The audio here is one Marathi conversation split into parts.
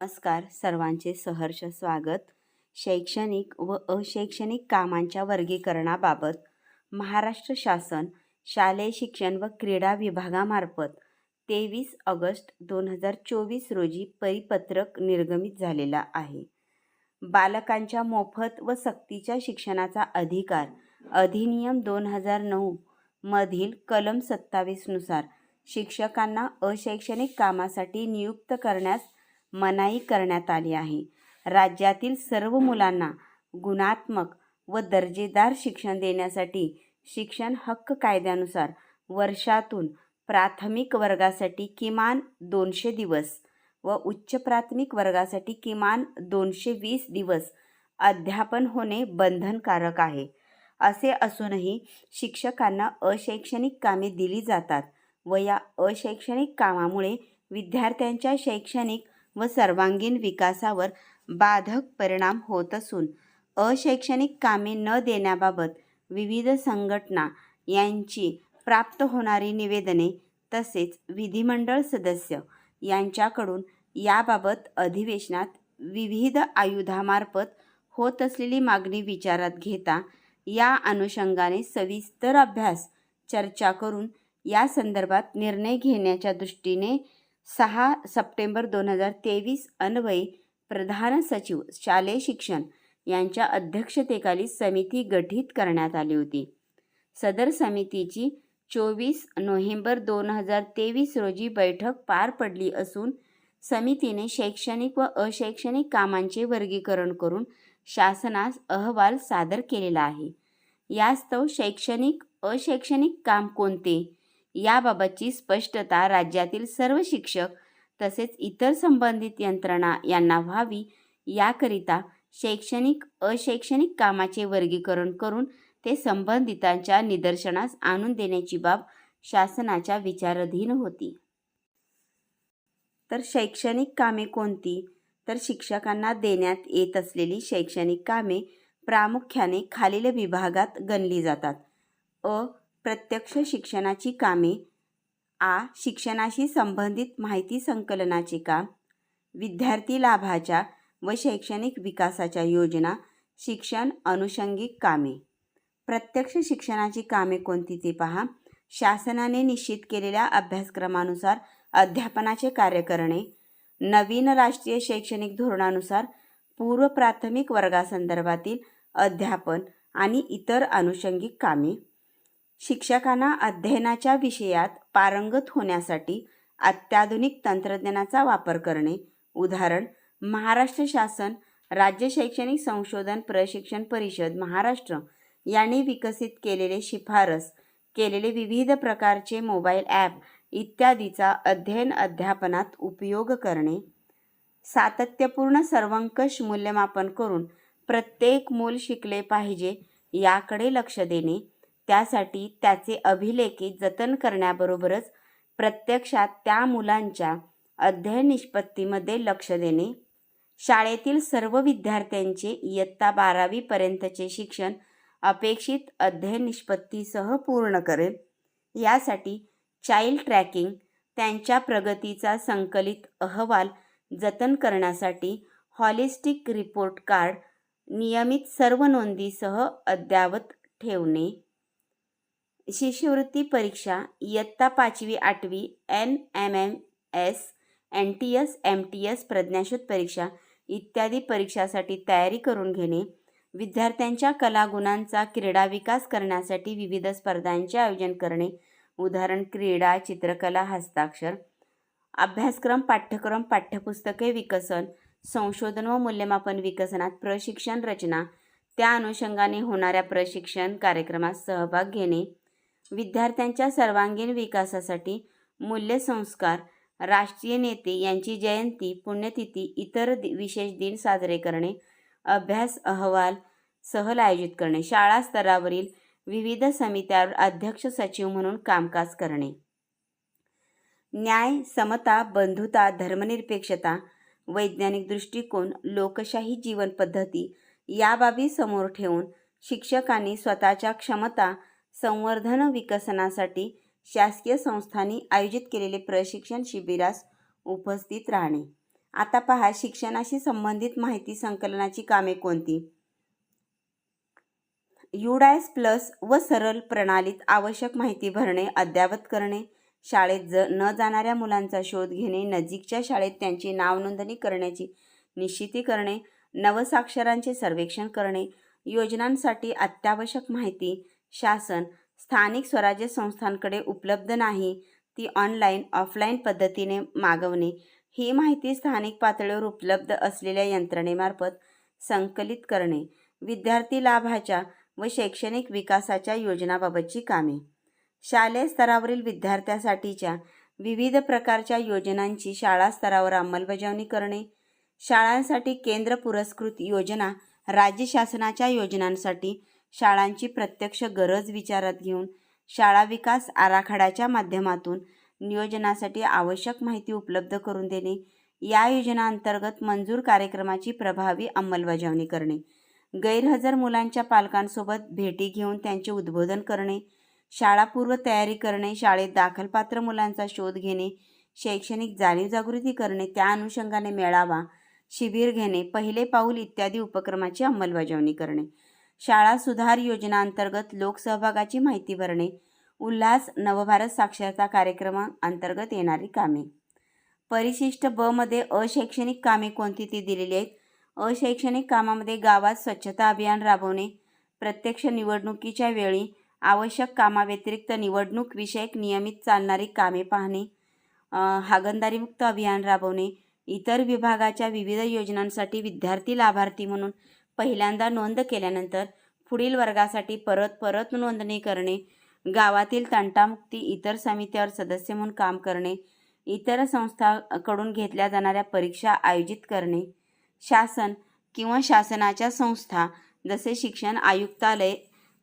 नमस्कार सर्वांचे सहर्ष स्वागत. शैक्षणिक व अशैक्षणिक कामांच्या वर्गीकरणाबाबत महाराष्ट्र शासन शालेय शिक्षण व क्रीडा विभागामार्फत तेवीस ऑगस्ट दोन हजार चोवीस रोजी परिपत्रक निर्गमित झालेला आहे. बालकांच्या मोफत व सक्तीच्या शिक्षणाचा अधिकार अधिनियम दोन हजार नऊ मधील कलम सत्तावीसनुसार शिक्षकांना अशैक्षणिक कामासाठी नियुक्त करण्यास मनाई करण्यात आली आहे. राज्यातील सर्व मुलांना गुणात्मक व दर्जेदार शिक्षण देण्यासाठी शिक्षण हक्क कायद्यानुसार वर्षातून प्राथमिक वर्गासाठी किमान दोनशे दिवस व उच्च प्राथमिक वर्गासाठी किमान दोनशे वीस दिवस अध्यापन होणे बंधनकारक आहे. असे असूनही शिक्षकांना अशैक्षणिक कामे दिली जातात व या अशैक्षणिक कामामुळे विद्यार्थ्यांच्या शैक्षणिक व सर्वांगीण विकासावर बाधक परिणाम होत असून अशैक्षणिक कामे न देण्याबाबत विविध संघटना यांची प्राप्त होणारी निवेदने तसेच विधिमंडळ सदस्य यांच्याकडून याबाबत अधिवेशनात विविध आयुधामार्फत होत असलेली मागणी विचारात घेता या अनुषंगाने सविस्तर अभ्यास चर्चा करून या संदर्भात निर्णय घेण्याच्या दृष्टीने सहा सप्टेंबर दोन हजार तेवीस अन्वये प्रधान सचिव शालेय शिक्षण यांच्या अध्यक्षतेखाली समिती गठीत करण्यात आली होती. सदर समितीची चोवीस नोव्हेंबर दोन हजार तेवीस रोजी बैठक पार पडली असून समितीने शैक्षणिक व अशैक्षणिक कामांचे वर्गीकरण करून शासनास अहवाल सादर केलेला आहे. यास्तव शैक्षणिक अशैक्षणिक काम कोणते? याबाबतची स्पष्टता राज्यातील सर्व शिक्षक तसेच इतर संबंधित यंत्रणा यांना व्हावी. याकरिता शैक्षणिक अशैक्षणिक कामाचे वर्गीकरण करून ते संबंधितांच्या निदर्शनास आणून देण्याची बाब शासनाच्या विचाराधीन होती. तर शैक्षणिक कामे कोणती? तर शिक्षकांना देण्यात येत असलेली शैक्षणिक कामे प्रामुख्याने खालील विभागात गणली जातात. अ. प्रत्यक्ष शिक्षणाची कामे आ शिक्षणाशी संबंधित माहिती संकलनाचे काम विद्यार्थी लाभाच्या व शैक्षणिक विकासाच्या योजना शिक्षण अनुषंगिक कामे. प्रत्यक्ष शिक्षणाची कामे कोणती ते पहा. शासनाने निश्चित केलेल्या अभ्यासक्रमानुसार अध्यापनाचे कार्य करणे नवीन राष्ट्रीय शैक्षणिक धोरणानुसार पूर्व प्राथमिक वर्गासंदर्भातील अध्यापन आणि इतर अनुषंगिक कामे. शिक्षकांना अध्ययनाच्या विषयात पारंगत होण्यासाठी अत्याधुनिक तंत्रज्ञानाचा वापर करणे. उदाहरण महाराष्ट्र शासन राज्य शैक्षणिक संशोधन प्रशिक्षण परिषद महाराष्ट्र यांनी विकसित केलेले शिफारस केलेले विविध प्रकारचे मोबाईल ॲप इत्यादीचा अध्ययन अध्यापनात उपयोग करणे. सातत्यपूर्ण सर्वंकष मूल्यमापन करून प्रत्येक मूल शिकले पाहिजे याकडे लक्ष देणे. त्यासाठी त्याचे अभिलेखे जतन करण्याबरोबरच प्रत्यक्षात त्या मुलांच्या अध्ययन निष्पत्तीमध्ये लक्ष देणे शाळेतील सर्व विद्यार्थ्यांचे इयत्ता बारावीपर्यंतचे शिक्षण अपेक्षित अध्ययन निष्पत्तीसह पूर्ण करेल. यासाठी चाइल्ड ट्रॅकिंग त्यांच्या प्रगतीचा संकलित अहवाल जतन करण्यासाठी हॉलिस्टिक रिपोर्ट कार्ड नियमित सर्व नोंदीसह अद्ययावत ठेवणे. शिष्यवृत्ती परीक्षा इयत्ता पाचवी आठवी N M M S N T S M T S प्रज्ञाशोध परीक्षा इत्यादी परीक्षासाठी तयारी करून घेणे विद्यार्थ्यांच्या कलागुणांचा क्रीडा विकास करण्यासाठी विविध स्पर्धांचे आयोजन करणे उदाहरण क्रीडा चित्रकला हस्ताक्षर अभ्यासक्रम पाठ्यक्रम पाठ्यपुस्तके विकसन संशोधन व मूल्यमापन विकसनात प्रशिक्षण रचना त्या अनुषंगाने होणाऱ्या प्रशिक्षण कार्यक्रमात सहभाग घेणे विद्यार्थ्यांच्या सर्वांगीण विकासासाठी मूल्यसंस्कार राष्ट्रीय नेते यांची जयंती पुण्यतिथी इतर दि विशेष दिन साजरे करणे अभ्यास अहवाल सहल आयोजित करणे शाळा स्तरावरील विविध समित्यावर अध्यक्ष सचिव म्हणून कामकाज करणे. न्याय समता बंधुता धर्मनिरपेक्षता वैज्ञानिक दृष्टिकोन लोकशाही जीवन पद्धती या बाबी समोर ठेवून शिक्षकांनी स्वतःच्या क्षमता संवर्धन विकसनासाठी शासकीय संस्थांनी आयोजित केलेले प्रशिक्षण शिबिरास उपस्थित राहणे. आता पहा शिक्षणाशी संबंधित माहिती संकलनाची कामे कोणती? युडायस प्लस व सरल प्रणालीत आवश्यक माहिती भरणे अद्ययावत करणे शाळेत ज न जाणाऱ्या मुलांचा शोध घेणे नजीकच्या शाळेत त्यांची नावनोंदणी करण्याची निश्चिती करणे नवसाक्षरांचे सर्वेक्षण करणे योजनांसाठी अत्यावश्यक माहिती शासन स्थानिक स्वराज्य संस्थांकडे उपलब्ध नाही ती ऑनलाईन ऑफलाईन पद्धतीने मागवणे. ही माहिती स्थानिक पातळीवर उपलब्ध असलेल्या यंत्रणेमार्फत संकलित करणे. विद्यार्थी लाभाच्या व शैक्षणिक विकासाच्या योजनाबाबतची कामे. शालेय स्तरावरील विद्यार्थ्यासाठीच्या विविध प्रकारच्या योजनांची शाळा स्तरावर अंमलबजावणी करणे. शाळांसाठी केंद्र पुरस्कृत योजना राज्य शासनाच्या योजनांसाठी शाळांची प्रत्यक्ष गरज विचारात घेऊन शाळा विकास आराखड्याच्या माध्यमातून नियोजनासाठी आवश्यक माहिती उपलब्ध करून देणे. या योजनांतर्गत मंजूर कार्यक्रमाची प्रभावी अंमलबजावणी करणे. गैरहजर मुलांच्या पालकांसोबत भेटी घेऊन त्यांचे उद्बोधन करणे. शाळापूर्व तयारी करणे. शाळेत दाखलपात्र मुलांचा शोध घेणे. शैक्षणिक जाणीव जागृती करणे. त्या अनुषंगाने मेळावा शिबिर घेणे पहिले पाऊल इत्यादी उपक्रमाची अंमलबजावणी करणे. शाळा सुधार योजनांतर्गत लोकसहभागाची माहिती भरणे उल्हास नवभारत साक्षरता कार्यक्रमाअंतर्गत येणारी कामे. परिशिष्ट बमध्ये अशैक्षणिक कामे कोणती ती दिलेली आहेत? अशैक्षणिक कामामध्ये गावात स्वच्छता अभियान राबवणे प्रत्यक्ष निवडणुकीच्या वेळी आवश्यक कामाव्यतिरिक्त निवडणूक विषयक नियमित चालणारी कामे पाहणे हागणदारीमुक्त अभियान राबवणे इतर विभागाच्या विविध योजनांसाठी विद्यार्थी लाभार्थी म्हणून पहिल्यांदा नोंद केल्यानंतर पुढील वर्गासाठी परत परत नोंदणी करणे गावातील तंटामुक्ती इतर समित्यावर सदस्य म्हणून काम करणे इतर संस्थाकडून घेतल्या जाणाऱ्या परीक्षा आयोजित करणे शासन किंवा शासनाच्या संस्था जसे शिक्षण आयुक्तालय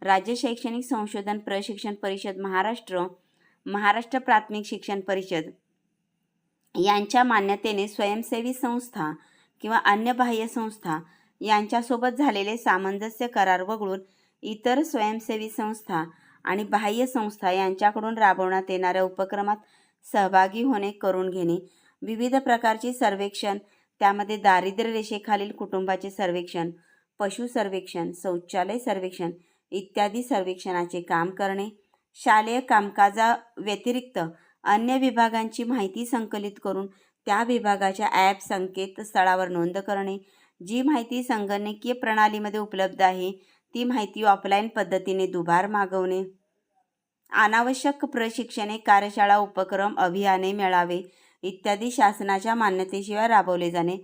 राज्य शैक्षणिक संशोधन प्रशिक्षण परिषद महाराष्ट्र महाराष्ट्र प्राथमिक शिक्षण परिषद. यांच्या मान्यतेने स्वयंसेवी संस्था किंवा अन्य बाह्य संस्था यांच्यासोबत झालेले सामंजस्य करार वगळून इतर स्वयंसेवी संस्था आणि बाह्य संस्था यांच्याकडून राबवण्यात येणाऱ्या उपक्रमात सहभागी होणे करून घेणे विविध प्रकारचे सर्वेक्षण त्यामध्ये दारिद्र्य रेषेखालील कुटुंबाचे सर्वेक्षण पशु सर्वेक्षण शौचालय सर्वेक्षण इत्यादी सर्वेक्षणाचे काम करणे शालेय कामकाजा व्यतिरिक्त अन्य विभागांची माहिती संकलित करून त्या विभागाच्या ॲप संकेतस्थळावर नोंद करणे जी माहिती संगणकीय प्रणालीमध्ये उपलब्ध आहे ती माहिती ऑफलाईन पद्धतीने दुबार मागवणे. अनावश्यक प्रशिक्षणे कार्यशाळा उपक्रम अभियाने मेळावे इत्यादी शासनाच्या मान्यतेशिवाय राबवले जाणे.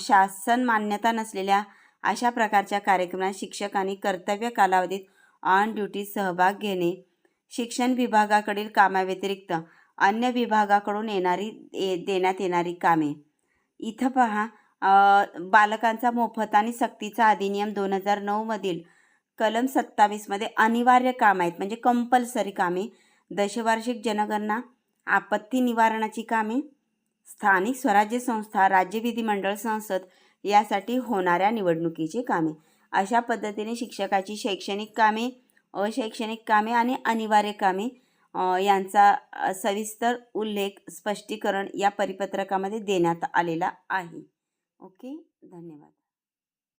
शासन मान्यता नसलेल्या अशा प्रकारच्या कार्यक्रमात शिक्षकांनी कर्तव्य कालावधीत ऑन ड्युटी सहभाग घेणे. शिक्षण विभागाकडील कामाव्यतिरिक्त अन्य विभागाकडून येणारी देण्यात येणारी कामे. इथं पहा बालकांचा मोफत आणि सक्तीचा अधिनियम दोन हजार नऊमधील कलम सत्तावीसमध्ये अनिवार्य काम आहेत. म्हणजे कंपल्सरी कामे दशवार्षिक जनगणना आपत्ती निवारणाची कामे स्थानिक स्वराज्य संस्था राज्य विधिमंडळ संसद यासाठी होणाऱ्या निवडणुकीची कामे. अशा पद्धतीने शिक्षकाची शैक्षणिक कामे अशैक्षणिक कामे आणि अनिवार्य कामे यांचा सविस्तर उल्लेख स्पष्टीकरण या परिपत्रकामध्ये देण्यात आलेला आहे. ओके? धन्यवाद.